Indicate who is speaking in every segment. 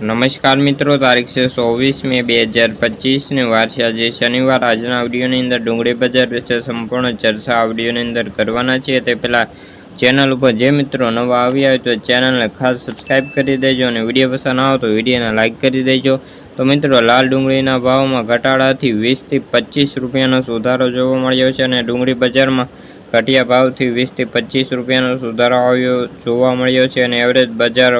Speaker 1: નમસ્કાર મિત્રો, તારીખ છે ચોવીસ મે બે હજાર પચીસની વાર છે. આજે શનિવાર, આજના આવડીઓની અંદર ડુંગળી બજાર વિશે સંપૂર્ણ ચર્ચા આવડીઓની અંદર કરવાના છીએ. તે પહેલાં ચેનલ ઉપર જે મિત્રો નવા આવ્યા હોય તો ચેનલને ખાસ સબસ્ક્રાઈબ કરી દેજો અને વીડિયો પસંદ આવે તો વિડીયોને લાઇક કરી દેજો. તો મિત્રો, લાલ ડુંગળીના ભાવમાં ઘટાડાથી વીસથી પચીસ રૂપિયાનો સુધારો જોવા મળ્યો છે અને ડુંગળી બજારમાં ઘટિયા ભાવથી વીસથી પચીસ રૂપિયાનો સુધારો આવ્યો જોવા મળ્યો છે. અને એવરેજ બજાર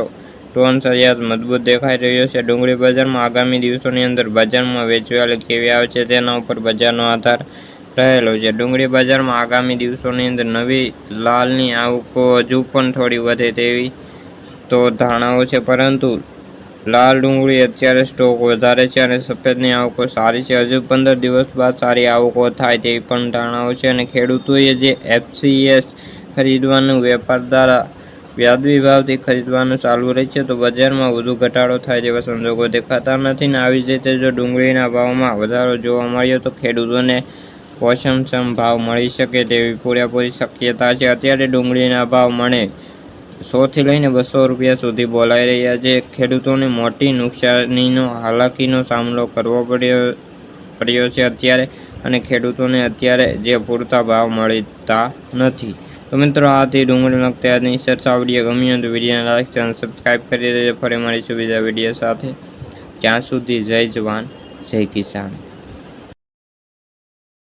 Speaker 1: ટોન સરિયાદ મજબૂત દેખાઈ રહ્યો છે. ડુંગળી બજારમાં આગામી દિવસોની અંદર બજારમાં વેચવાલી કેવી આવે છે તેના ઉપર બજારનો આધાર રહેલો છે. ડુંગળી બજારમાં આગામી દિવસોની અંદર નવી લાલની આવકો હજુ પણ થોડી વધે તેવી તો ધારણાઓ છે, પરંતુ લાલ ડુંગળી અત્યારે સ્ટોક વધારે છે અને સફેદની આવકો સારી છે. હજુ પંદર દિવસ બાદ સારી આવકો થાય તેવી પણ ધારણાઓ છે અને ખેડૂતોએ જે એફસીએસ ખરીદવાનું વેપાર દ્વારા વ્યાજબી ભાવથી ખરીદવાનું ચાલુ રહે છે, તો બજારમાં વધુ ઘટાડો થાય તેવા સંજોગો દેખાતા નથી ને આવી જ રીતે જો ડુંગળીના ભાવમાં વધારો જોવા મળ્યો, તો ખેડૂતોને પોષણક્ષમ ભાવ મળી શકે તેવી પૂરેપૂરી શક્યતા છે. અત્યારે ડુંગળીના ભાવ મળે સોથી લઈને બસો રૂપિયા સુધી બોલાઈ રહ્યા છે. ખેડૂતોને મોટી નુકસાનીનો, હાલાકીનો સામનો કરવો પડ્યો પડ્યો છે અત્યારે, અને ખેડૂતોને અત્યારે જે પૂરતા ભાવ મળતા નથી. તો મિત્રો, આથી ડુંગળી લગતી આજની ચર્ચા વીડિયો ગમી હોય તો વિડીયોને લાઈક ચેનલ સબસ્ક્રાઈબ કરી દેજો. ફરી મળીશું બીજા વીડિયો સાથે. ત્યાં સુધી જય જવાન, જય કિસાન.